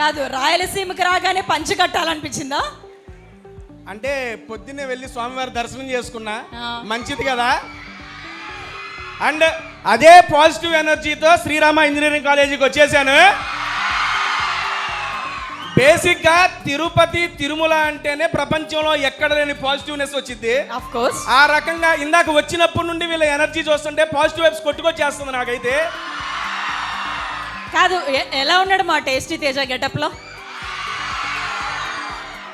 కాదు రాయలసీమకి రాగానే పంచి కట్టాలనిపించిందా? అంటే పొద్దున్నే వెళ్ళి స్వామివారి దర్శనం చేసుకున్నా. మంచిది కదా? అండ్ అదే పాజిటివ్ ఎనర్జీతో శ్రీరామ ఇంజనీరింగ్ కాలేజీకి వచ్చేసాను. బేసిక్గా తిరుపతి తిరుమల అంటేనే ప్రపంచంలో ఎక్కడ లేని పాజిటివ్నెస్ వచ్చింది ఆ రకంగా ఇందాక వచ్చినప్పటి నుండి వీళ్ళ ఎనర్జీ చూస్తుంటే పాజిటివ్ వైబ్స్ కొట్టుకొచ్చేస్తుంది నాకైతే. కాదు ఎలా ఉన్నాడు మా టేస్టీ తేజ గెటప్లో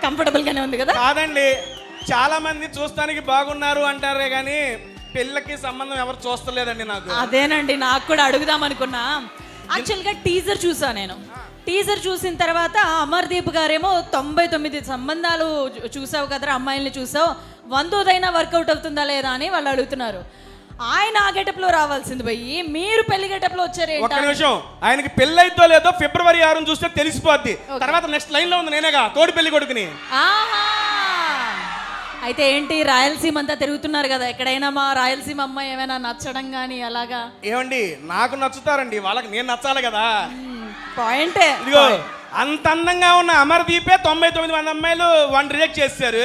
కంఫర్టబుల్ గానే ఉంది కదా? కాదండి చాలా మంది చూస్తానికి బాగున్నారు అంటారే కానీ పిల్లకి సంబంధం ఎవరు చూస్తలేదండి నాకు. అదేనండి నాకు కూడా అడుగుదాం అనుకున్నా యాక్చువల్గా టీజర్ చూసా నేను. టీజర్ చూసిన తర్వాత అమర్దీప్ గారేమో తొంభై తొమ్మిది సంబంధాలు చూసావు కదరా అమ్మాయిల్ని చూసావు. వందోదైనా వర్కౌట్ అవుతుందా లేదా అని వాళ్ళు అడుగుతున్నారు. ఆయన ఆ getup లో రావాల్సింది పోయి మీరు పెళ్ళి గెటప్లో వచ్చారు ఒక్క నిమిషం. ఆయనకి పెళ్ళైతో లేదో ఫిబ్రవరి ఆరు చూస్తే తెలిసిపోద్ది. తర్వాత నెక్స్ట్ లైన్లో ఉంది నేనేగా తోడి పెళ్ళి కొడుకుని. అయితే ఏంటి రాయలసీమ అంతా తిరుగుతున్నారు కదా ఎక్కడైనా మా రాయలసీమ అమ్మాయి ఏమైనా నచ్చడం కానీ అలాగా? ఏమండి నాకు నచ్చుతారండి వాళ్ళకి నేను నచ్చాలి కదా. పాయింటే ఇదిగో అంత అందంగా ఉన్న అమర్దీపే తొంభై తొమ్మిది మంది అమ్మాయిలు వన్ రిజెక్ట్ చేశారు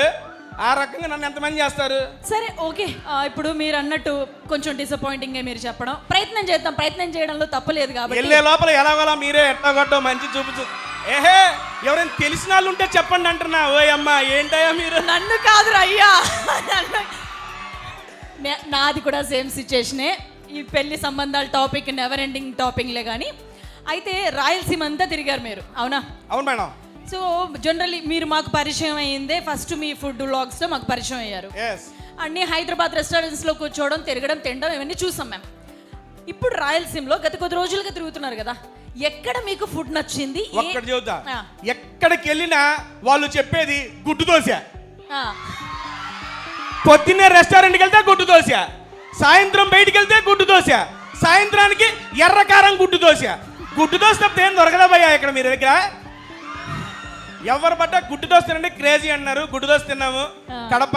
ఆ రకంగా నన్ను ఎంతమంది చేస్తారు? సరే ఓకే. ఆ, ఇప్పుడు మీరు అన్నట్టు కొంచెం డిసప్పాయింటింగ్ మీరు చెప్పడం. ప్రయత్నం చేద్దాం. ప్రయత్నం చేయడంలో తప్పలేదు కాబట్టి. వెళ్ళే లోపల ఎలాగోలా మీరే ఎట్టగొట్టో మంచి చూపించు. ఏహే ఎవరైనా తెలిసిన వాళ్ళు ఉంటే చెప్పండి అంటున్నా. ఓయ్ అమ్మా ఏంటయ్యా మీరు? నన్ను కాదు అయ్యా. నన్ను నే- నాది కూడా సేమ్ సిచ్యుయేషనే ఈ పెళ్ళి సంబంధాల టాపిక్ నెవర్ ఎండింగ్ టాపిక్లే కానీ అయితే రాయలసీమ అంతా తిరిగారు మీరు. అవునా? అవును మేడం. సో జనరల్లీ మీరు మాకు పరిచయం అయ్యిందే ఫస్ట్ మీ ఫుడ్ వ్లాగ్స్లో మాకు పరిచయం అయ్యారు. అన్ని హైదరాబాద్ రెస్టారెంట్స్లో కూర్చోవడం తిరగడం తినడం ఇవన్నీ చూసాం మేము ఇప్పుడు రాయలసీమలో గత కొద్ది రోజులుగా తిరుగుతున్నారు కదా ఎక్కడ మీకు ఫుడ్ నచ్చింది? ఆ, ఎక్కడికి వెళ్ళినా వాళ్ళు చెప్పేది గుడ్డు దోశ. పొద్దున్నే రెస్టారెంట్కి వెళ్తే గుడ్డు దోశ. సాయంత్రం బయటికి వెళ్తే గుడ్డు దోశ. సాయంత్రానికి ఎర్రకారం గుడ్డు దోశ. గుడ్డు దోశ తప్పితే ఏం దొరకదా భయ్యా ఇక్కడ మీ దగ్గర? ఎవరు పడ్డ గుడ్డు దోశ తినండి క్రేజీ అన్నారు గుడ్డు దోశ తిన్నాము. కడప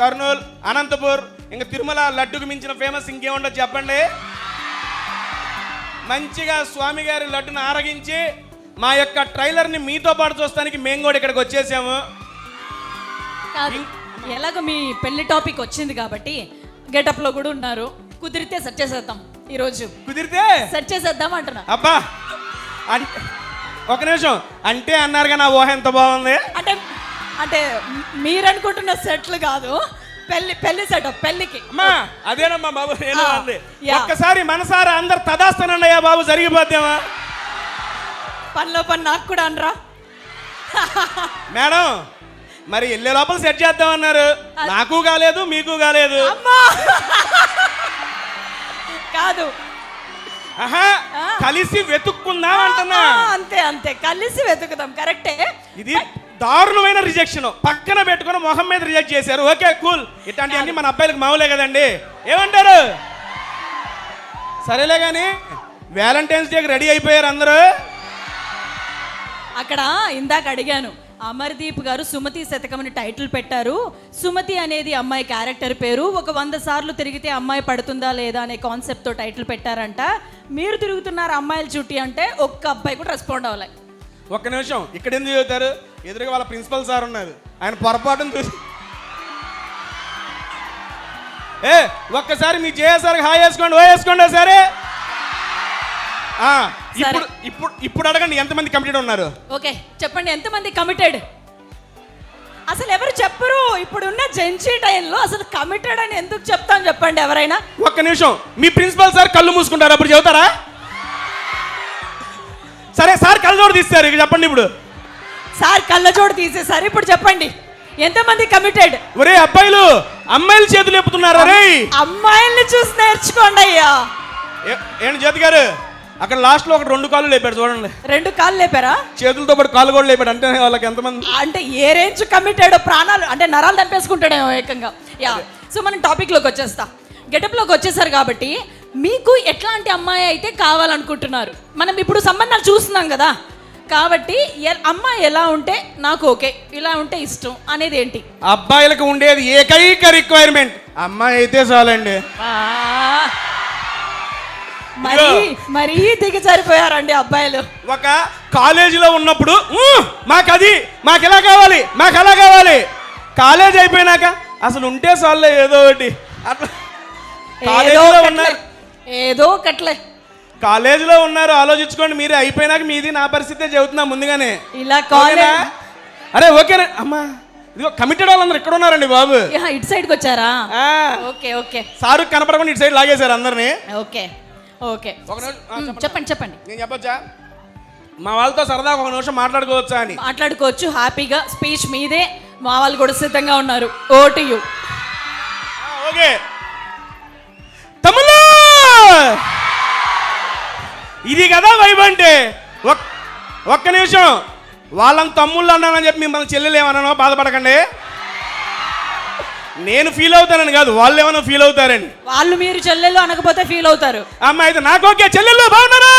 కర్నూలు అనంతపూర్ ఇంకా తిరుమల లడ్డుకు మించిన ఫేమస్ ఇంకేముండదు చెప్పండి. మంచిగా స్వామి గారి లడ్డును ఆరగించి మా యొక్క ట్రైలర్ని మీతో పాటు చూస్తానికి మేము కూడా ఇక్కడికి వచ్చేసాము. ఎలాగో మీ పెళ్ళి టాపిక్ వచ్చింది కాబట్టి గెటప్లో కూడా ఉన్నారు. కుదిరితే సెట్ చేసేద్దాం ఈరోజు. కుదిరితే? సెట్ చేసేద్దాం అంటున్నా. అబ్బా! అంటే ఒక నిమిషం. అంటే అన్నారుగా నా ఊహ ఎంత బాగుంది? అంటే అంటే మీరు అనుకుంటున్న సెట్లు కాదు. పెళ్ళి పెళ్ళి సెటప్ పెళ్ళికి. అమ్మా అదేనమ్మా బాబు నేను ఆ, అంది. యా. ఒక్కసారి మనసారా అందరు తదాస్తానన్నయ్యా బాబు జరిగిపోద్దామా పనిలో పని నాకు కూడా అనరా. మేడం మరి వెళ్ళే లోపల సెట్ చేద్దామన్నారు. నాకు కాలేదు మీకు కాలేదు. అమ్మా! కాదు కలిసి వెతుక్కుందాం అంటున్నా. అంతే అంతే. కలిసి వెతుకుదాం కరెక్టే. ఇది దారుణమైన రిజెక్షన్. పక్కన పెట్టుకుని మొహం మీద రిజెక్ట్ చేశారు. Okay cool. ఇట్లాంటివన్నీ మన అబ్బాయిలకు మామూలే కదండి. ఏమంటారు? సరేలే కానీ వ్యాలంటైన్స్ డేకి రెడీ అయిపోయారు అందరూ. అక్కడ ఇందాక అడిగాను అమర్దీప్ గారు సుమతి శతకం అని టైటిల్ పెట్టారు. సుమతి అనేది అమ్మాయి క్యారెక్టర్ పేరు. ఒక వంద సార్లు తిరిగితే అమ్మాయి పడుతుందా లేదా అనే కాన్సెప్ట్తో టైటిల్ పెట్టారంట. మీరు తిరుగుతున్నారు అమ్మాయిల చుట్టి అంటే ఒక్క అబ్బాయి కూడా రెస్పాండ్ అవ్వాలి. ఒక్క నిమిషం ఇక్కడ ఎందుకు చదువుతారు? ఎదురుగా వాళ్ళ ప్రిన్సిపల్ సార్ ఉన్నారు. ఆయన పొరపాటును చూసి ఏ ఒక్కసారి మీ జేఎస్ఆర్ హాయ్ వేసుకోండి ఓ వేసుకోండి సరే ఇప్పుడు ఇప్పుడు ఇప్పుడు అడగండి ఎంతమంది కంప్లీట్ ఉన్నారు? ఓకే చెప్పండి ఎంతమంది కమిటెడ్ అసలు ఎవరు చెప్పరు ఇప్పుడున్న జెన్సీ టైంలో అసలు కమిటెడ్ అని ఎందుకు చెప్తాం చెప్పండి ఎవరైనా? ఒక్క నిమిషం మీ ప్రిన్సిపల్ సార్ కళ్ళు మూసుకుంటారు అప్పుడు చెబుతారా? సరే సార్ కళ్ళజోడు తీస్తారు ఇక చెప్పండి ఇప్పుడు. సార్ కళ్ళజోడు తీసేసారు ఇప్పుడు చెప్పండి. ఎంతమంది కమిటెడ్ ఒరే అబ్బాయిలు అమ్మాయిలు చేతులు ఎప్పుతున్నారా రే అమ్మాయిల్ని చూసి నేర్చుకోండి అయ్యా. ఏంటి జ్యోతి గారు? అక్కడ లాస్ట్లో ఒక రెండు కాళ్ళు లేపాడు చూడండి. రెండు కాళ్ళు లేపారా? చేతులతో పాటు కాళ్ళు కూడా లేపాడు అంటే వాళ్ళకి ఎంతమంది? అంటే ఏ రేంజ్ కమిటెడ్ ప్రాణాలు? అంటే నరాలు చంపేసుకుంటాడేమో ఏకంగా. యా. సో మనం టాపిక్లోకి వచ్చేస్తా. గెటప్లోకి వచ్చేసారు కాబట్టి మీకు ఎట్లాంటి అమ్మాయి అయితే కావాలనుకుంటున్నారు? మనం ఇప్పుడు సంబంధాలు చూస్తున్నాం కదా. కాబట్టి అమ్మాయి ఎలా ఉంటే నాకు ఓకే ఇలా ఉంటే ఇష్టం అనేది ఏంటి? అబ్బాయిలకు ఉండేది ఏకైక రిక్వైర్మెంట్ అమ్మాయి అయితే చాలండి. మరీ మరీ దిగజారిపోయారండి అబ్బాయిలు. ఒక కాలేజీలో ఉన్నప్పుడు "ఊ, మాకు అది మాకు ఎలా కావాలి మాకు అలా కావాలి? కాలేజ్ అయిపోయినాక అసలు ఉంటే చాలే ఏదో ఒకటి. అట్లా. కాలేజీలో. ఉన్నారు. ఏదో ఒకట్లే. కాలేజీలో ఉన్నారు ఆలోచించుకోండి మీరే అయిపోయినాక మీది నా పరిస్థితే చెబుతున్నా ముందుగానే. ఇలా? కాలేజ్ అరే ఓకే అమ్మా ఇదిగో కమిటెడ్ వాళ్ళందరూ ఇక్కడ ఉన్నారండి బాబు. ఇటు సైడ్కి వచ్చారా? Okay okay. సారు కనపడకుండా ఇటు సైడ్ లాగేశారు అందరినీ. ఓకే. ఓకే. ఒక నిమిషం, చెప్పండి. చెప్పండి నేను చెప్పొచ్చా? మా వాళ్ళతో సరదాగా ఒక నిమిషం మాట్లాడుకోవచ్చా అని. మాట్లాడుకోవచ్చు హ్యాపీగా స్పీచ్ మీదే మా వాళ్ళు కూడా సిద్ధంగా ఉన్నారు. యు. ఆ, ఓకే. తమ్ముళ్ళు! ఇది కదా వైబ్ అంటే. ఒక్- ఒక్క నిమిషం. వాళ్ళని తమ్ముళ్ళు అన్నానని చెప్పి మిమ్మల్ని చెల్లెలు ఏమన్నానో బాధపడకండి. నేను ఫీల్ అవుతానని కాదు వాళ్ళు ఏమైనా ఫీల్ అవుతారని. వాళ్ళు మీరు చెల్లెలు అనకపోతే ఫీల్ అవుతారు. అమ్మ అయితే నాకు ఓకే చెల్లెళ్ళు బాగున్నారా?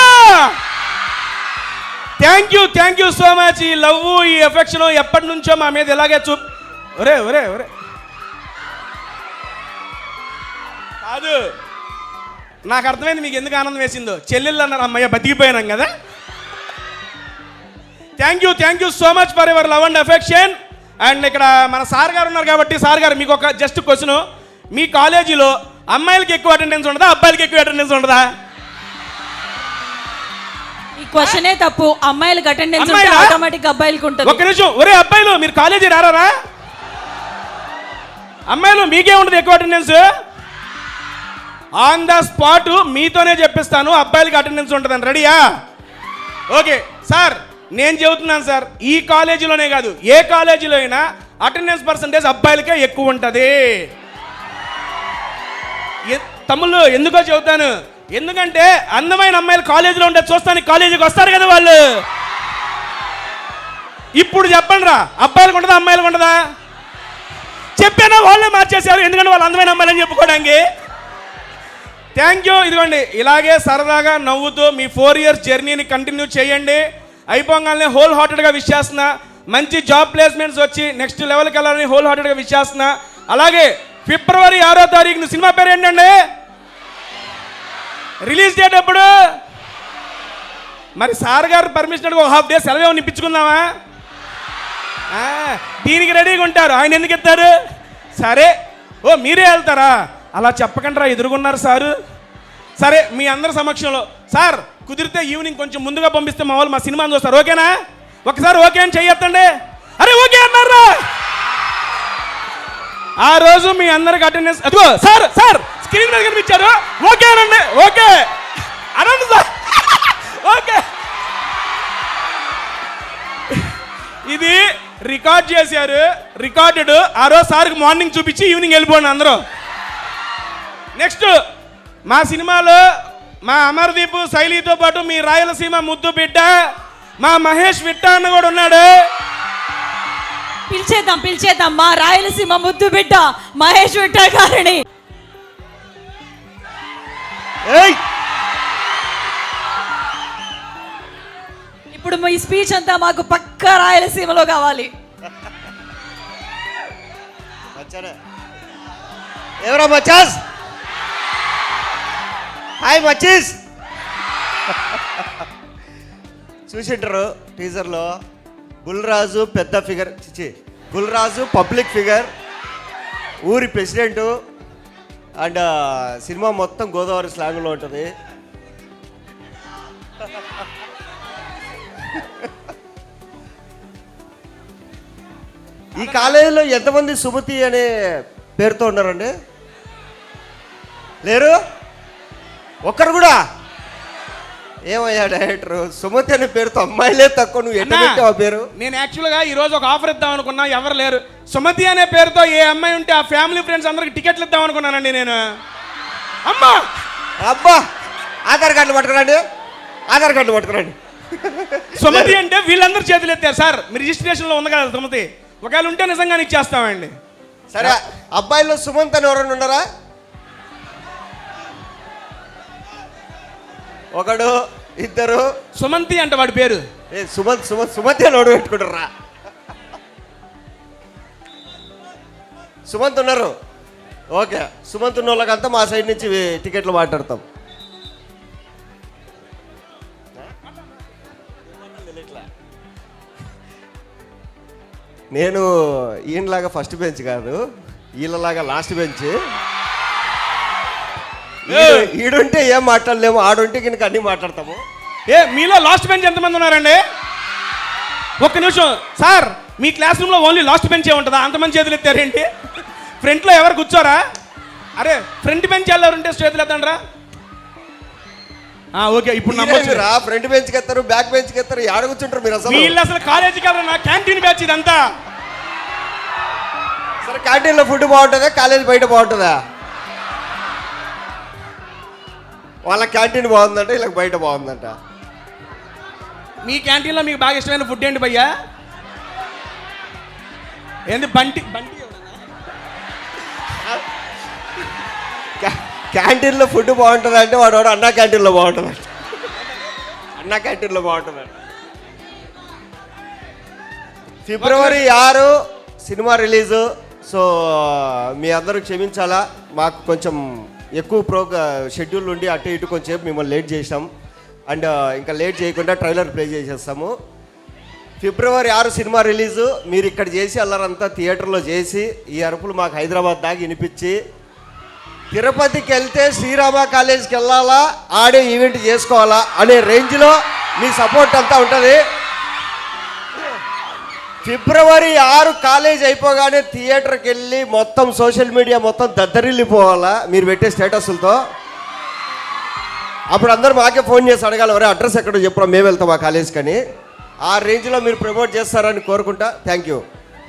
Thank you thank you so much ఈ లవ్ ఈ ఎఫెక్షన్ ఎప్పటి నుంచో మా మీద ఇలాగే చూ ఒరే ఒరే ఒరే. కాదు. నాకు అర్థమైంది మీకు ఎందుకు ఆనందం వేసిందో. చెల్లెళ్ళు అన్నారు అమ్మయ్య బతికిపోయినాం కదా. Thank you thank you so much for your love and affection and ఇక్కడ మన సార్ గారు ఉన్నారు కాబట్టి సార్ గారు మీకు ఒక జస్ట్ క్వశ్చన్ మీ కాలేజీలో అమ్మాయిలకి ఎక్కువ అటెండెన్స్ ఉండదా అబ్బాయిలకి ఎక్కువ అటెండెన్స్ ఉండదా? ఈ క్వశ్చనే తప్పు. అమ్మాయిలకు అటెండెన్స్ అమ్మాయిలా? ఆటోమేటిక్ అబ్బాయిలకు ఉంటుంది. ఒక్క నిమిషం. ఒరే అబ్బాయిలు మీరు కాలేజీ రారా అమ్మాయిలు మీకే ఉండదు ఎక్కువ అటెండెన్స్ ఆన్ ద స్పాట్ మీతోనే చెప్పిస్తాను అబ్బాయిలకి అటెండెన్స్ ఉంటుందని. రెడీయా ఓకే సార్ నేను చెబుతున్నాను సార్ ఈ కాలేజీలోనే కాదు ఏ కాలేజీలో అయినా అటెండెన్స్ పర్సంటేజ్ అబ్బాయిలకే ఎక్కువ ఉంటుంది. తమ్ముళ్ళు ఎందుకో చెబుతాను ఎందుకంటే అందమైన అమ్మాయిలు కాలేజీలో ఉంటే చూస్తానికి కాలేజీకి వస్తారు కదా వాళ్ళు. ఇప్పుడు చెప్పండి రా అబ్బాయిలకు ఉండదా అమ్మాయిలకు ఉండదా చెప్పానా వాళ్ళే మార్చేశారు ఎందుకంటే వాళ్ళు అందమైన అమ్మాయిలని చెప్పుకోవడానికి? థ్యాంక్ యూ ఇదిగోండి ఇలాగే సరదాగా నవ్వుతూ మీ ఫోర్ ఇయర్స్ జర్నీని కంటిన్యూ చేయండి. అయిపోగానే హోల్ హార్టెడ్గా విష్ చేస్తున్నా మంచి జాబ్ ప్లేస్మెంట్స్ వచ్చి నెక్స్ట్ లెవెల్కి వెళ్ళాలని హోల్ హార్టెడ్గా విష్ చేస్తున్నా అలాగే ఫిబ్రవరి ఆరో తారీఖున సినిమా పేరు ఏంటండి? రిలీజ్ డేట్ ఎప్పుడు? మరి సార్ గారు పర్మిషన్ అడిగి ఒక హాఫ్ డే సెలవు ఏమైనా ఇప్పించుకుందామా? దీనికి రెడీగా ఉంటారు. ఆయన ఎందుకు ఎత్తారు? సరే. ఓ మీరే వెళ్తారా? అలా చెప్పకండి ఎదురుగున్నారు సారు. సరే మీ అందరి సమక్షంలో. సార్ కుదిరితే ఈవినింగ్ కొంచెం ముందుగా పంపిస్తే మా వాళ్ళు మా సినిమాని చూస్తారు. ఓకేనా? ఒకసారి ఓకే అని చెయ్యొద్దండి. అరే ఓకే అన్నారు ఆ రోజు మీ అందరికి అటెండెన్స్ అదిగో సార్ సార్ స్క్రీన్ మీద కనిపించారు. ఓకే అనండి ఓకే. అనండి సార్. ఓకే. ఇది రికార్డ్ చేశారు రికార్డెడ్. ఆ రోజు సార్కి మార్నింగ్ చూపించి ఈవినింగ్ వెళ్ళిపోండి అందరూ. నెక్స్ట్ మా సినిమాలో మా అమర్దీప్ శైలితో పాటు మీ రాయలసీమ ముద్దు బిడ్డ మా మహేష్ విట్ట అన్న కూడా ఉన్నాడు. పిలిచేద్దాం పిలిచేద్దాం. మా రాయలసీమ ముద్దు బిడ్డ మహేష్ విట్ట గారిని. ఏయ్! ఇప్పుడు మీ స్పీచ్ అంతా మాకు పక్కా రాయలసీమలో కావాలి. వచ్చారా ఎవరా మచ్చాస్ హాయ్ మచ్చీస్ చూసింటారు టీజర్లో గుల్రాజు పెద్ద ఫిగర్ చిచి గుల్రాజు పబ్లిక్ ఫిగర్ ఊరి ప్రెసిడెంటు అండ్ సినిమా మొత్తం గోదావరి స్లాంగ్లో ఉంటుంది. ఈ కాలేజీలో ఎంతమంది సుమతి అనే పేరుతో ఉన్నారండి? లేరు? ఒక్కరు కూడా. ఏమయ్యా డైరెక్టర్? సుమతి అనే పేరుతో అమ్మాయిలే తక్కువ నువ్వు ఎట్లా పెట్టావు ఆ పేరు? నేను యాక్చువల్గా ఈ రోజు ఒక ఆఫర్ ఇద్దాం అనుకున్నా ఎవరు లేరు. సుమతి అనే పేరుతో ఏ అమ్మాయి ఉంటే ఆ ఫ్యామిలీ ఫ్రెండ్స్ అందరికి టికెట్లు ఇద్దాం అనుకున్నానండి నేను. అమ్మా! అబ్బా! ఆధార్ కార్డులు పట్టుకురండి. ఆధార్ కార్డులు పట్టుకురండి. సుమతి అంటే వీళ్ళందరూ చేతులు ఎత్తారు. సార్ మీ రిజిస్ట్రేషన్లో ఉంది కదా సుమతి. ఒకవేళ ఉంటే నిజంగా ఇచ్చేస్తామండి. సరే అబ్బాయిలో సుమంత్ అని ఎవరైనా ఉన్నారా? ఒకడు ఇద్దరు. సుమంతి అంట వాడి పేరు. ఏ సుమంత్ సుమంత్ సుమంతి అని పెట్టుకుంటారా సుమంత్ ఉన్నారు. ఓకే సుమంత్ ఉన్న వాళ్ళకంతా మా సైడ్ నుంచి టికెట్లు మాట్లాడతాం. నేను ఈయనలాగా ఫస్ట్ బెంచ్ కాదు వీళ్ళలాగా లాస్ట్ బెంచ్. ఈడుంటే ఏం మాట్లాడలేము ఆడుంటే కనుక అన్ని మాట్లాడతాము. ఏ మీలో లాస్ట్ బెంచ్ ఎంతమంది ఉన్నారండి? ఒక్క నిమిషం. సార్ మీ క్లాస్ రూమ్లో ఓన్లీ లాస్ట్ బెంచే ఉంటుందా? అంతమంది చేతులు ఎత్తారేంటి ఫ్రంట్లో ఎవరు కూర్చోరా? అరే ఫ్రంట్ బెంచ్ ఉంటే చేతులు ఎత్తండ్రా ఓకే ఇప్పుడు నమ్మొచ్చు. రా ఫ్రంట్ బెంచ్కి ఎత్తారు బ్యాక్ బెంచ్కి ఎత్తారు ఆడ కూర్చుంటారు మీరు అసలు? వీళ్ళు అసలు కాలేజీకి వెళ్ళరు? నా క్యాంటీన్ బ్యాచ్ ఇదంతా. సరే క్యాంటీన్లో ఫుడ్ బాగుంటుందా? కాలేజ్ బయట బాగుంటుందా? వాళ్ళ క్యాంటీన్ బాగుందంట వీళ్ళకి బయట బాగుందంట. మీ క్యాంటీన్లో మీకు బాగా ఇష్టమైన ఫుడ్ ఏంటి భయ్యా? ఏంది బంటి బంటి క్యా- క్యాంటీన్లో ఫుడ్ బాగుంటుంది అంటే వాడు వాడు అన్నా క్యాంటీన్లో బాగుంటుంది అన్నా క్యాంటీన్లో బాగుంటుంది ఫిబ్రవరి ఆరు సినిమా రిలీజు సో మీ అందరూ క్షమించాలా? మాకు కొంచెం ఎక్కువ ప్రోగ్రా షెడ్యూల్ ఉండి అటు ఇటు కొంచెం మిమ్మల్ని లేట్ చేసాం అండ్ ఇంకా లేట్ చేయకుండా ట్రైలర్ ప్లే చేసేస్తాము. ఫిబ్రవరి ఆరు సినిమా రిలీజు. మీరు ఇక్కడ చేసి అల్లరంతా థియేటర్లో చేసి ఈ అరుపులు మాకు హైదరాబాద్ దాకా వినిపించి తిరుపతికి వెళ్తే శ్రీరామ కాలేజ్కి వెళ్ళాలా ఆడే ఈవెంట్ చేసుకోవాలా అనే రేంజ్లో మీ సపోర్ట్ అంతా ఉంటుంది. ఫిబ్రవరి ఆరు కాలేజ్ అయిపోగానే థియేటర్కి వెళ్ళి మొత్తం సోషల్ మీడియా మొత్తం దద్దరిల్లిపోవాలా? మీరు పెట్టే స్టేటస్లతో? అప్పుడు అందరూ మాకే ఫోన్ చేసి అడగాలి ఎవరే అడ్రస్ ఎక్కడో చెప్పరా? మేము వెళ్తాం ఆ కాలేజ్కి అని ఆ రేంజ్లో మీరు ప్రమోట్ చేస్తారని కోరుకుంటా. థ్యాంక్ యూ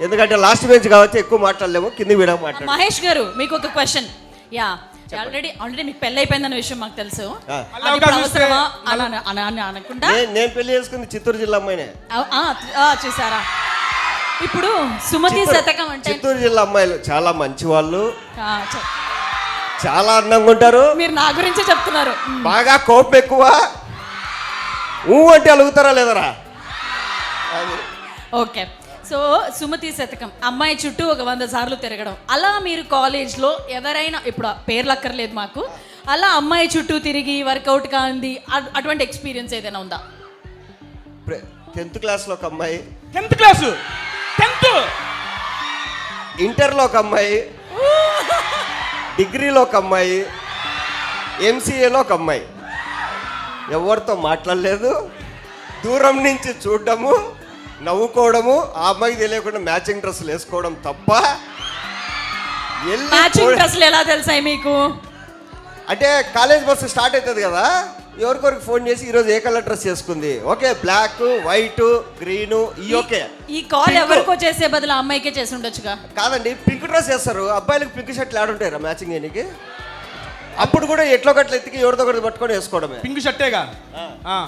ఎందుకంటే లాస్ట్ బెంచ్ కాబట్టి ఎక్కువ మాట్లాడలేము కింది వీడ మాట్లాడు మహేష్ గారు మీకు ఒక క్వశ్చన్ యా ఆల్రెడీ ఆల్రెడీ మీకు పెళ్ళి అయిపోయిందన్న విషయం మాకు తెలుసు. అవసరమా అనకుండా? నేను పెళ్ళి చేసుకుంది చిత్తూరు జిల్లా అమ్మాయినే. ఆ, ఆ, ఆ, చూసారా? ఇప్పుడు సుమతి శతకం అంటే చిత్తూరు జిల్లా అమ్మాయిలు చాలా మంచి వాళ్ళు చాలా అందంగా ఉంటారు. మీరు నా గురించే చెప్తున్నారు. బాగా కోపం ఎక్కువ. ఊ అంటే అలుగుతారా లేదరా. ఓకే. సో సుమతి శతకం అమ్మాయి చుట్టూ ఒక వంద సార్లు తిరగడం. అలా మీరు కాలేజ్లో ఎవరైనా ఇప్పుడు ఆ పేర్లు అక్కర్లేదు మాకు. అలా అమ్మాయి చుట్టూ తిరిగి వర్కౌట్ కాంది అటువంటి ఎక్స్పీరియన్స్ ఏదైనా ఉందా? టెన్త్ క్లాస్లో ఒక అమ్మాయి. Tenth class? టెన్త్. ఇంటర్లో ఒక అమ్మాయి డిగ్రీలో ఒక అమ్మాయి ఎంసీఏలో ఒక అమ్మాయి. ఎవరితో మాట్లాడలేదు దూరం నుంచి చూడడము నవ్వుకోవడము ఆ అమ్మాయికి తెలియకుండా మ్యాచింగ్ డ్రెస్సులు వేసుకోవడం తప్ప మ్యాచింగ్ డ్రెస్లు ఎలా తెలుసాయి మీకు? అంటే కాలేజ్ బస్సు స్టార్ట్ అవుతుంది కదా? ఎవరికొరికి ఫోన్ చేసి ఈరోజు ఏ కలర్ డ్రెస్ చేసుకుంది? ఓకే బ్లాక్ వైట్ గ్రీన్ ఈ ఓకే. ఈ కాల్. ఎవరికో చేసే బదులు ఆ అమ్మాయికే చేసి ఉండొచ్చుగా. కాదండి పింక్ డ్రెస్ వేస్తారు. అబ్బాయిలకు పింక్ షర్ట్లు ఆడుంటారా మ్యాచింగ్ చేయడానికి అప్పుడు కూడా ఎట్లో గట్ల ఎత్తికి ఎవరితో ఒకటి పట్టుకొని వేసుకోవడమే. పింక్ షర్టేగా ఆ.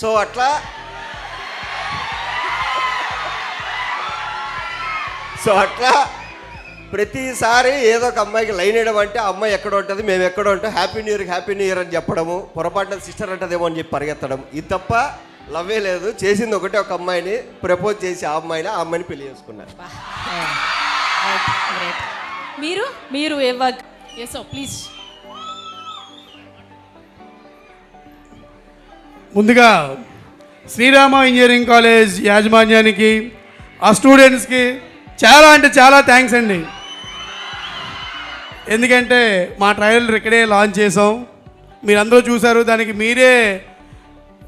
సో అట్లా. సో అట్లా. ప్రతిసారి ఏదో ఒక అమ్మాయికి లైన్ వేయడం అంటే అమ్మాయి ఎక్కడ ఉంటుంది మేము ఎక్కడ ఉంటాం happy new year happy new year అని చెప్పడము పొరపాటున సిస్టర్ అంటదేమో అని చెప్పి పరిగెత్తడం. ఇది తప్ప లవ్వే లేదు. చేసింది ఒకటే ఒక అమ్మాయిని ప్రపోజ్ చేసి ఆ అమ్మాయిని ఆ అమ్మాయిని పెళ్ళి చేసుకున్నారు. మీరు మీరు ఎస్ ప్లీజ్ ముందుగా శ్రీరామ ఇంజనీరింగ్ కాలేజ్ యాజమాన్యానికి ఆ స్టూడెంట్స్కి చాలా అంటే చాలా థ్యాంక్స్ అండి. ఎందుకంటే మా ట్రయల్ ఇక్కడే లాంచ్ చేసాం మీరందరూ చూశారు దానికి మీరే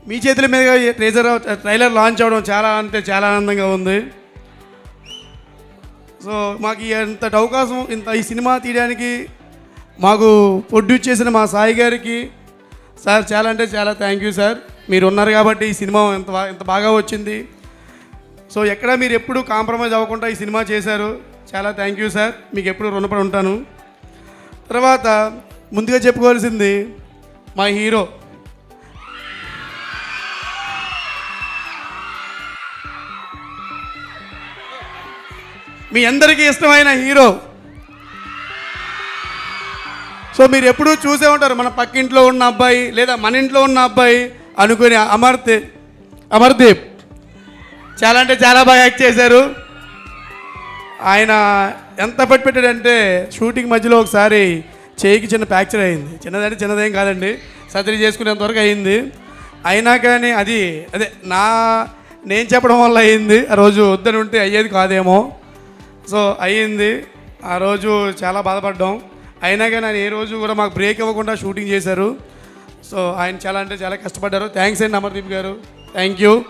మీ చేతుల మీదుగా ట్రేజర్ ట్రైలర్ లాంచ్ అవ్వడం చాలా అంటే చాలా ఆనందంగా ఉంది. సో మాకు ఈ ఇంత అవకాశం ఇంత ఈ సినిమా తీయడానికి మాకు ప్రొడ్యూస్ చేసిన మా సాయి గారికి సార్ చాలా అంటే చాలా థ్యాంక్ యూ సార్. మీరు ఉన్నారు కాబట్టి ఈ సినిమా ఎంత ఎంత బాగా వచ్చింది. సో ఎక్కడ మీరు ఎప్పుడు కాంప్రమైజ్ అవ్వకుండా ఈ సినిమా చేశారు చాలా థ్యాంక్ యూ సార్. మీకు ఎప్పుడు రుణపడి ఉంటాను. తర్వాత ముందుగా చెప్పుకోవాల్సింది మా హీరో. మీ అందరికీ ఇష్టమైన హీరో. సో మీరు ఎప్పుడూ చూసే ఉంటారు మన పక్కింట్లో ఉన్న అబ్బాయి లేదా మన ఇంట్లో ఉన్న అబ్బాయి అనుకుని అమర్దే అమర్దీప్. చాలా అంటే చాలా బాగా యాక్ట్ చేశారు. ఆయన ఎంత పట్టి పెట్టాడంటే షూటింగ్ మధ్యలో ఒకసారి చేయికి చిన్న ఫ్రాక్చర్ అయింది. చిన్నదంటే చిన్నదేం కాదండి. సర్జరీ చేసుకునేంతవరకు అయింది. అయినా కానీ అది అదే నా నేను చెప్పడం వల్ల అయ్యింది ఆ రోజు వద్దని ఉంటే అయ్యేది కాదేమో. సో అయ్యింది. ఆ రోజు చాలా బాధపడ్డాం. అయినా కానీ ఆయన ఏ రోజు కూడా మాకు బ్రేక్ ఇవ్వకుండా షూటింగ్ చేశారు. సో ఆయన చాలా అంటే చాలా కష్టపడ్డారు. థ్యాంక్స్ అండి అమర్దీప్ గారు. థ్యాంక్ యూ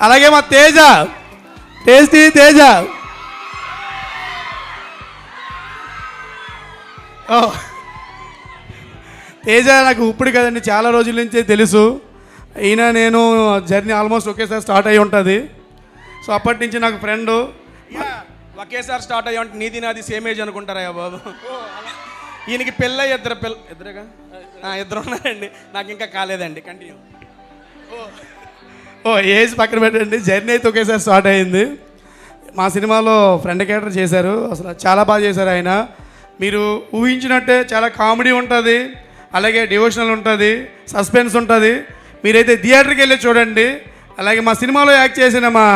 అలాగే మా తేజ. టేస్టీ తేజ. తేజ నాకు ఇప్పుడు కదండి చాలా రోజుల నుంచే తెలుసు. ఈయన నేను జర్నీ ఆల్మోస్ట్ ఒకేసారి స్టార్ట్ అయి ఉంటుంది. సో అప్పటి నుంచి నాకు ఫ్రెండ్ ఒకేసారి స్టార్ట్ అయ్యామంటే నీది నాది సేమ్ ఏజ్ అనుకుంటారా బాబు? ఈయనకి పెళ్ళ ఇద్దరు పిల్ల ఇద్దరుగా? ఇద్దరు ఉన్నారండి. నాకు ఇంకా కాలేదండి కంటిన్యూ ఓ ఏజ్ పక్కన పెట్టండి. జర్నీ అయితే ఒకేసారి స్టార్ట్ అయింది. మా సినిమాలో ఫ్రెండ్ క్యారెక్టర్ చేశారు. అసలు చాలా బాగా చేశారు ఆయన. మీరు ఊహించినట్టే చాలా కామెడీ ఉంటుంది అలాగే డివోషనల్ ఉంటుంది సస్పెన్స్ ఉంటుంది. మీరైతే థియేటర్కి వెళ్ళి చూడండి. అలాగే మా సినిమాలో యాక్ట్ చేసిన మా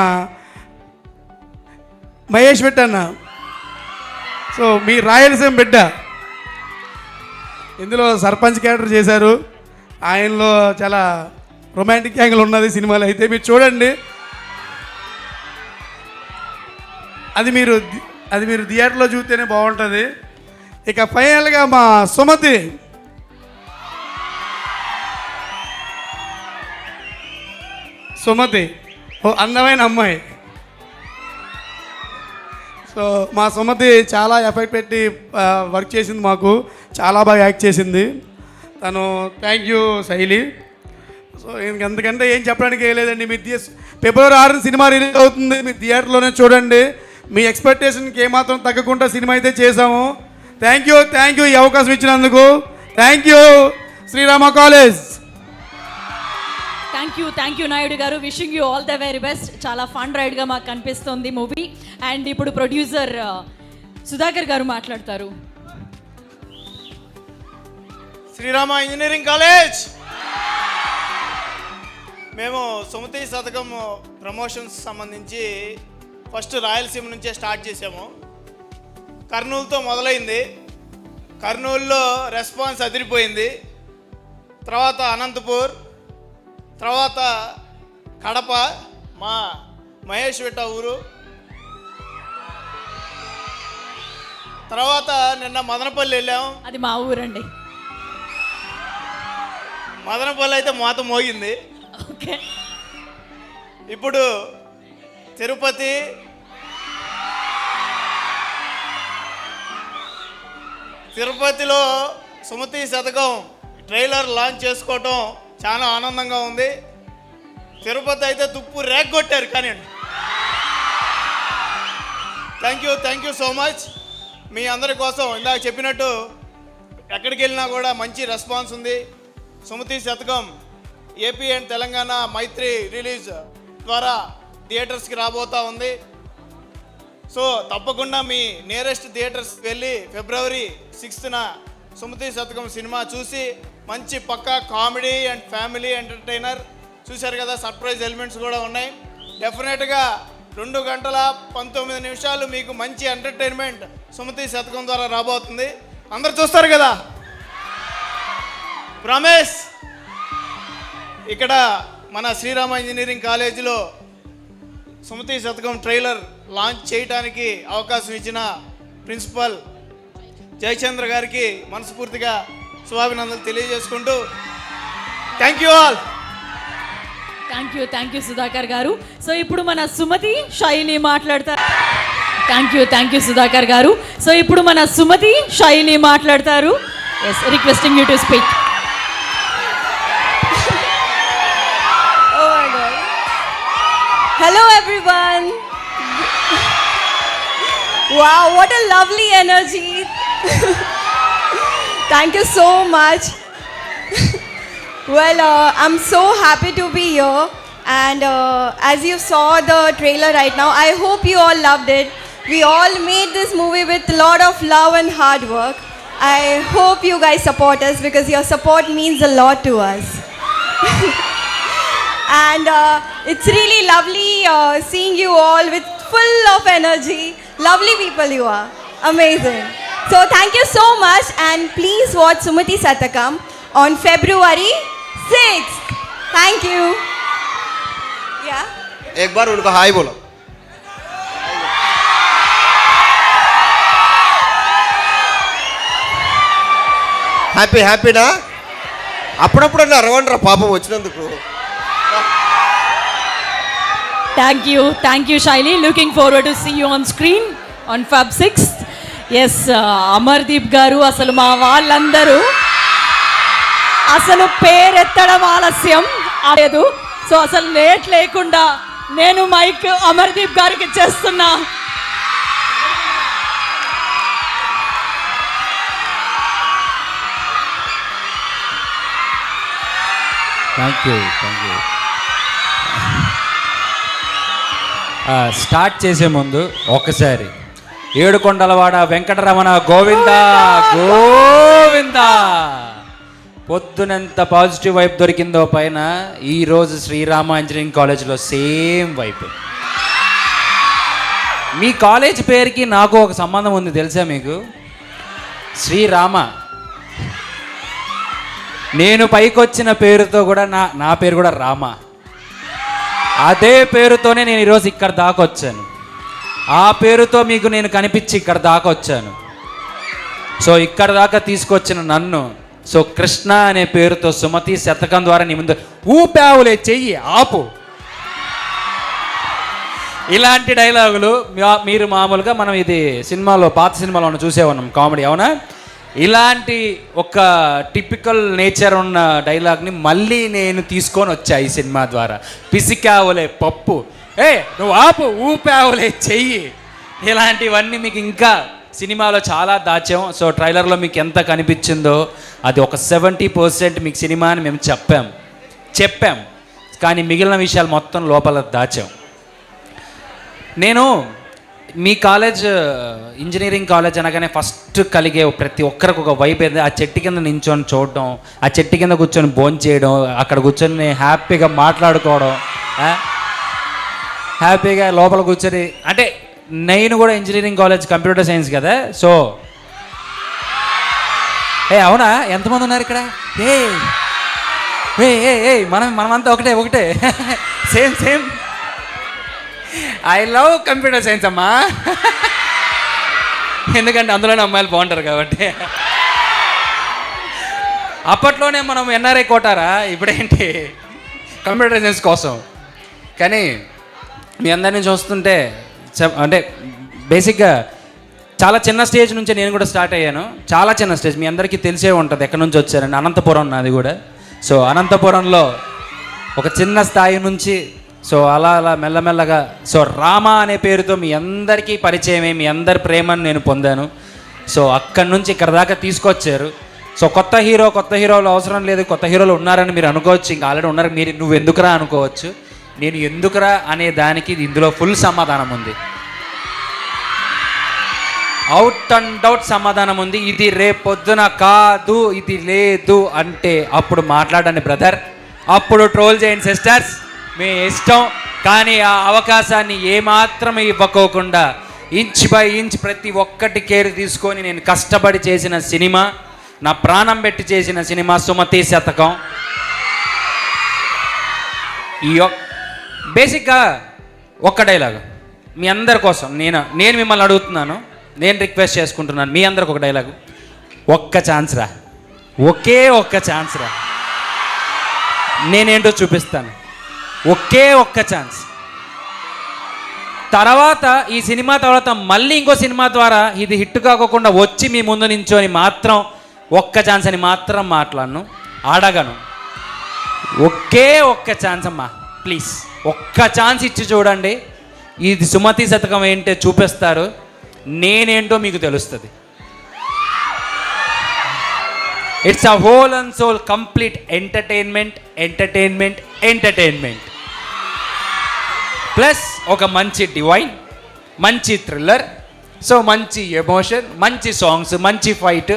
మహేష్ బిడ్డ అన్న. సో మీ రాయలసీమ బిడ్డ. ఇందులో సర్పంచ్ క్యారెక్టర్ చేశారు. ఆయనలో చాలా రొమాంటిక్ యాంగిల్ ఉన్నది సినిమాలో అయితే. మీరు చూడండి. అది మీరు అది మీరు థియేటర్లో చూస్తేనే బాగుంటుంది. ఇక ఫైనల్గా మా సుమతి. సుమతి ఓ అందమైన అమ్మాయి. సో మా సుమతి చాలా ఎఫెక్ట్ పెట్టి వర్క్ చేసింది మాకు. చాలా బాగా యాక్ట్ చేసింది. తను థ్యాంక్ యూ శైలి. సో ఎందుకంటే ఏం చెప్పడానికి లేదండి మీ థియే ఫిబ్రవరి ఆరున సినిమా రిలీజ్ అవుతుంది మీ థియేటర్లోనే చూడండి. మీ ఎక్స్పెక్టేషన్కి ఏమాత్రం తగ్గకుండా సినిమా అయితే చేసాము థ్యాంక్ యూ థ్యాంక్ యూ ఈ అవకాశం ఇచ్చినందుకు. Thank you Srirama college thank you thank you Naidu garu. Wishing you all the very best చాలా ఫన్ రైడ్గా మాకు కనిపిస్తుంది మూవీ అండ్ ఇప్పుడు ప్రొడ్యూసర్ సుధాకర్ గారు మాట్లాడతారు శ్రీరామ ఇంజనీరింగ్ కాలేజ్ మేము సుమతి శతకం ప్రమోషన్స్ సంబంధించి ఫస్ట్ రాయలసీమ నుంచే స్టార్ట్ చేసాము కర్నూలుతో మొదలైంది. కర్నూలులో రెస్పాన్స్ అదిరిపోయింది. తర్వాత అనంతపూర్ తర్వాత కడప మా మహేష్ విట్ట ఊరు. తర్వాత నిన్న మదనపల్లి వెళ్ళాం. అది మా ఊరండి. మదనపల్లి అయితే మాత మోగింది. ఓకే. ఇప్పుడు తిరుపతి తిరుపతిలో సుమతి శతకం ట్రైలర్ లాంచ్ చేసుకోవటం చాలా ఆనందంగా ఉంది. తిరుపతి అయితే తుప్పు రేగొట్టారు కొట్టారు కానీ thank you thank you so much మీ అందరి కోసం ఇందాక చెప్పినట్టు ఎక్కడికి వెళ్ళినా కూడా మంచి రెస్పాన్స్ ఉంది. Sumathi Satakam AP and Telangana Mythri release ద్వారా థియేటర్స్కి రాబోతా ఉంది. సో తప్పకుండా మీ నియరెస్ట్ థియేటర్స్ వెళ్ళి ఫిబ్రవరి సిక్స్త్న సుమతి శతకం సినిమా చూసి మంచి పక్కా కామెడీ అండ్ ఫ్యామిలీ ఎంటర్టైనర్ చూశారు కదా సర్ప్రైజ్ ఎలిమెంట్స్ కూడా ఉన్నాయి. డెఫినెట్గా రెండు గంటల పంతొమ్మిది నిమిషాలు మీకు మంచి ఎంటర్టైన్మెంట్ సుమతి శతకం ద్వారా రాబోతుంది. అందరు చూస్తారు కదా? రమేష్ ఇక్కడ మన శ్రీరామ ఇంజనీరింగ్ కాలేజీలో సుమతి శతకం ట్రైలర్ లాంచ్ చేయడానికి అవకాశం ఇచ్చిన ప్రిన్సిపల్ జయచంద్ర గారికి మనస్ఫూర్తిగా శుభాభినందనలు తెలియజేసుకుంటూ thank you all. Thank you thank you Sudhakar garu. So ఇప్పుడు మన సుమతి శైలి మాట్లాడతారు. Thank you thank you Sudhakar garu. So ఇప్పుడు మన సుమతి శైలి మాట్లాడతారు. Yes requesting you to speak. Hello everyone. Wow, what a lovely energy. Thank you so much. well, uh, I'm so happy to be here. And uh, as you saw the trailer right now, I hope you all loved it. We all made this movie with a lot of love and hard work. I hope you guys support us because your support means a lot to us. and uh, it's really lovely uh, seeing you all with full of energy lovely people you are amazing so thank you so much and please watch sumati satakam on february 6th Thank you. Yeah. एक बार उनको हाय बोलो happy హ్యాపీనా అప్పుడప్పుడు అరవండి రా పాపం వచ్చినందుకు thank you thank you Shaili looking forward to see you on screen on Feb six yes Amardeep garu అసలు మా వాళ్ళందరూ అసలు పేరెత్తడం ఆలస్యం లేదు. సో అసలు లేట్ లేకుండా నేను మైక్ అమర్దీప్ గారికి ఇచ్చేస్తున్నా thank you thank you start చేసే ముందు ఒకసారి. ఏడుకొండలవాడ వెంకటరమణ గోవింద గోవింద! పొద్దునెంత పాజిటివ్ వైపు దొరికిందో పైన ఈరోజు శ్రీరామ ఇంజనీరింగ్ కాలేజ్లో సేమ్ వైపు. మీ కాలేజ్ పేరుకి నాకు ఒక సంబంధం ఉంది తెలుసా మీకు? శ్రీరామ. నేను పైకొచ్చిన పేరుతో కూడా నా నా పేరు కూడా రామ. అదే పేరుతోనే నేను ఈరోజు ఇక్కడ దాకా వచ్చాను. ఆ పేరుతో మీకు నేను కనిపించి ఇక్కడ దాకా వచ్చాను. సో ఇక్కడ దాకా తీసుకొచ్చిన నన్ను సో కృష్ణ అనే పేరుతో సుమతి శతకం ద్వారా నీ ముందు ఊపావులే చెయ్యి ఆపు. ఇలాంటి డైలాగులు మీరు మామూలుగా మనం ఇది సినిమాలో పాత సినిమాలో ఉన్న చూసే ఉన్నాం కామెడీ అవునా? ఇలాంటి ఒక టిపికల్ నేచర్ ఉన్న డైలాగ్ని మళ్ళీ నేను తీసుకొని వచ్చా ఈ సినిమా ద్వారా. పిసికావులే పప్పు. ఏ నువ్వు ఆపు ఊపావులే చెయ్యి. ఇలాంటివన్నీ మీకు ఇంకా సినిమాలో చాలా దాచాం. సో ట్రైలర్లో మీకు ఎంత కనిపించిందో అది ఒక సెవెంటీ పర్సెంట్ మీకు సినిమా అని మేము చెప్పాం. చెప్పాం. కానీ మిగిలిన విషయాలు మొత్తం లోపల దాచాం. నేను మీ కాలేజ్ ఇంజనీరింగ్ కాలేజ్ అనగానే ఫస్ట్ కలిగే ప్రతి ఒక్కరికి ఒక వైపు ఏదో. ఆ చెట్టు కింద నించొని చూడడం ఆ చెట్టు కింద కూర్చొని భోజనం చేయడం అక్కడ కూర్చొని హ్యాపీగా మాట్లాడుకోవడం హ్యాపీగా లోపల కూర్చొని అంటే నేను కూడా ఇంజనీరింగ్ కాలేజ్ కంప్యూటర్ సైన్స్ కదా సో. ఏ అవునా? ఎంతమంది ఉన్నారు ఇక్కడ? ఏ ఏ ఏ ఏ మనం మనమంతా ఒకటే ఒకటే. Same same I love computer science అమ్మా. ఎందుకంటే అందులోనే అమ్మాయిలు బాగుంటారు కాబట్టి. అప్పట్లోనే మనం ఎన్ఆర్ఐ కోటారా? ఇప్పుడేంటి? కంప్యూటర్ సైన్స్ కోసం. కానీ మీ అందరిని చూస్తుంటే చెప్- అంటే బేసిక్గా చాలా చిన్న స్టేజ్ నుంచి నేను కూడా స్టార్ట్ అయ్యాను. చాలా చిన్న స్టేజ్. మీ అందరికీ తెలిసే ఉంటుంది ఎక్కడి నుంచి వచ్చారండి అనంతపురం నాది కూడా. సో అనంతపురంలో ఒక చిన్న స్థాయి నుంచి సో అలా అలా మెల్లమెల్లగా సో రామ అనే పేరుతో మీ అందరికీ పరిచయమే మీ అందరి ప్రేమను నేను పొందాను. సో అక్కడి నుంచి ఇక్కడ దాకా తీసుకొచ్చారు. సో కొత్త హీరో కొత్త హీరోలు అవసరం లేదు కొత్త హీరోలు ఉన్నారని మీరు అనుకోవచ్చు. ఇంకా ఆల్రెడీ ఉన్నారు మీరు నువ్వు ఎందుకురా అనుకోవచ్చు. నేను ఎందుకురా అనే దానికి ఇందులో ఫుల్ సమాధానం ఉంది. అవుట్ అండ్ అవుట్ సమాధానం ఉంది. ఇది రేపొద్దున కాదు ఇది లేదు అంటే అప్పుడు మాట్లాడండి బ్రదర్. అప్పుడు ట్రోల్ చేయండి సిస్టర్స్. మీ ఇష్టం కానీ ఆ అవకాశాన్ని ఏమాత్రం ఇవ్వకోకుండా ఇంచ్ బై ఇంచ్ ప్రతి ఒక్కటి కేర్ తీసుకొని నేను కష్టపడి చేసిన సినిమా నా ప్రాణం పెట్టి చేసిన సినిమా సుమతి శతకం. ఈ బేసిక్గా ఒక్క డైలాగ్. మీ అందరి కోసం నేను నేను మిమ్మల్ని అడుగుతున్నాను నేను రిక్వెస్ట్ చేసుకుంటున్నాను మీ అందరికి ఒక డైలాగ్. ఒక్క ఛాన్స్ రా. ఒకే ఒక్క ఛాన్స్ రా. నేనేంటో చూపిస్తాను. ఒకే ఒక్క ఛాన్స్. తర్వాత ఈ సినిమా తర్వాత మళ్ళీ ఇంకో సినిమా ద్వారా ఇది హిట్ కాకోకుండా వచ్చి మీ ముందు నించొని మాత్రం ఒక్క ఛాన్స్ అని మాత్రం మాట్లాడను అడగను ఒకే ఒక్క ఛాన్స్ అమ్మా ప్లీజ్. ఒక్క ఛాన్స్ ఇచ్చి చూడండి. ఇది సుమతి శతకం ఏంటో చూపిస్తారు. నేనేంటో మీకు తెలుస్తుంది. It's a whole and soul complete entertainment entertainment entertainment plus ఒక మంచి డివైన్ మంచి థ్రిల్లర్ సో మంచి ఎమోషన్ మంచి సాంగ్స్ మంచి ఫైట్.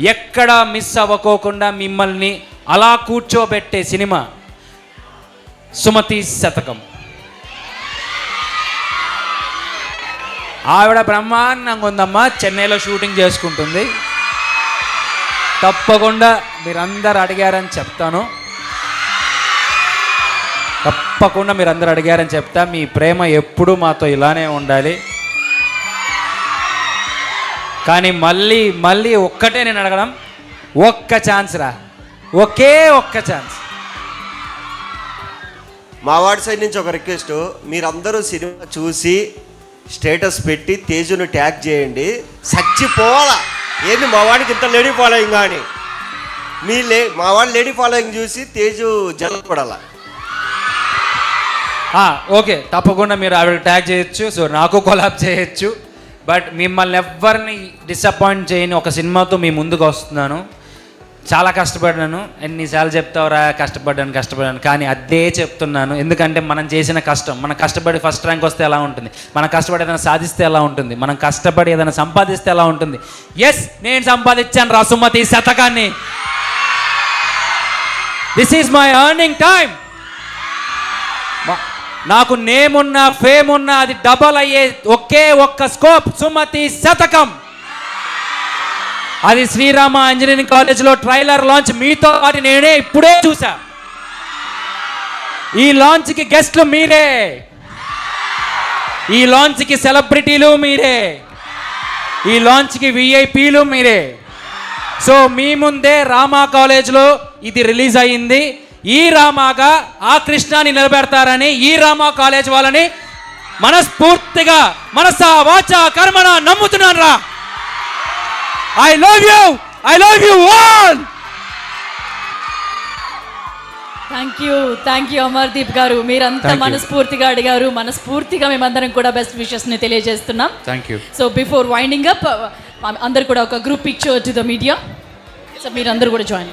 ఎక్కడ మిస్ అవ్వకోకుండా మిమ్మల్ని అలా కూర్చోబెట్టే సినిమా సుమతి శతకం. ఆవిడ బ్రహ్మాండంగా ఉందమ్మా చెన్నైలో షూటింగ్ చేసుకుంటుంది. తప్పకుండా మీరందరు అడిగారని చెప్తాను. తప్పకుండా మీరు అందరు అడిగారని చెప్తా మీ ప్రేమ ఎప్పుడూ మాతో ఇలానే ఉండాలి. కానీ మళ్ళీ మళ్ళీ ఒక్కటే నేను అడగడం ఒక్క ఛాన్స్ రా. ఒకే ఒక్క ఛాన్స్. మా వాడి సైడ్ నుంచి ఒక రిక్వెస్ట్ మీరందరూ సినిమా చూసి స్టేటస్ పెట్టి తేజును ట్యాగ్ చేయండి. చచ్చిపోవాలా? ఏంది మా వాడికి ఇంత లేడీ ఫాలోయింగ్ కానీ మీ లే మా వాడు లేడీ ఫాలోయింగ్ చూసి తేజు జల్లపడాల ఓకే తప్పకుండా మీరు ఆవిడ ట్యాగ్ చేయొచ్చు సో నాకు కొలాబ్ చేయొచ్చు. బట్ మిమ్మల్ని ఎవ్వరిని డిసప్పాయింట్ చేయని ఒక సినిమాతో మీ ముందుకు వస్తున్నాను. చాలా కష్టపడ్డాను ఎన్నిసార్లు చెప్తావురా కష్టపడ్డాను కష్టపడ్డాను కానీ అదే చెప్తున్నాను. ఎందుకంటే మనం చేసిన కష్టం మనం కష్టపడి ఫస్ట్ ర్యాంక్ వస్తే ఎలా ఉంటుంది? మనం కష్టపడి ఏదైనా సాధిస్తే ఎలా ఉంటుంది? మనం కష్టపడి ఏదైనా సంపాదిస్తే ఎలా ఉంటుంది? ఎస్ నేను సంపాదించాను రా Sumathi శతకాన్ని. This is my earning time నాకు నేమ్ ఉన్నా ఫేమ్ ఉన్నా అది డబల్ అయ్యే ఒకే ఒక్క స్కోప్ సుమతి శతకం. అది శ్రీరామ ఇంజనీరింగ్ కాలేజ్లో ట్రైలర్ లాంచ్ మీతో పాటు నేనే ఇప్పుడే చూసా ఈ లాంచ్కి గెస్ట్లు మీరే. ఈ లాంచ్కి సెలబ్రిటీలు మీరే. ఈ లాంచ్కి విఐపీలు మీరే. సో మీ ముందే రామా కాలేజ్లో ఇది రిలీజ్ అయ్యింది. ఈ రామాగా ఆ కృష్ణాని నిలబెడతారని ఈ రామా కాలేజ్ వాళ్ళని మనస్ఫూర్తిగా మనస వాచ కర్మన నమ్ముతున్నాను రా. I love you I love you all thank you thank you Amardeep garu. మీరంతా. మనస్ఫూర్తిగా అడిగారు. మనస్ఫూర్తిగా మేమందరం కూడా బెస్ట్ విషెస్ని తెలియజేస్తున్నాం. Thank you so before winding up అందరు కూడా ఒక group picture to the media so మీరందరూ కూడా జాయిన్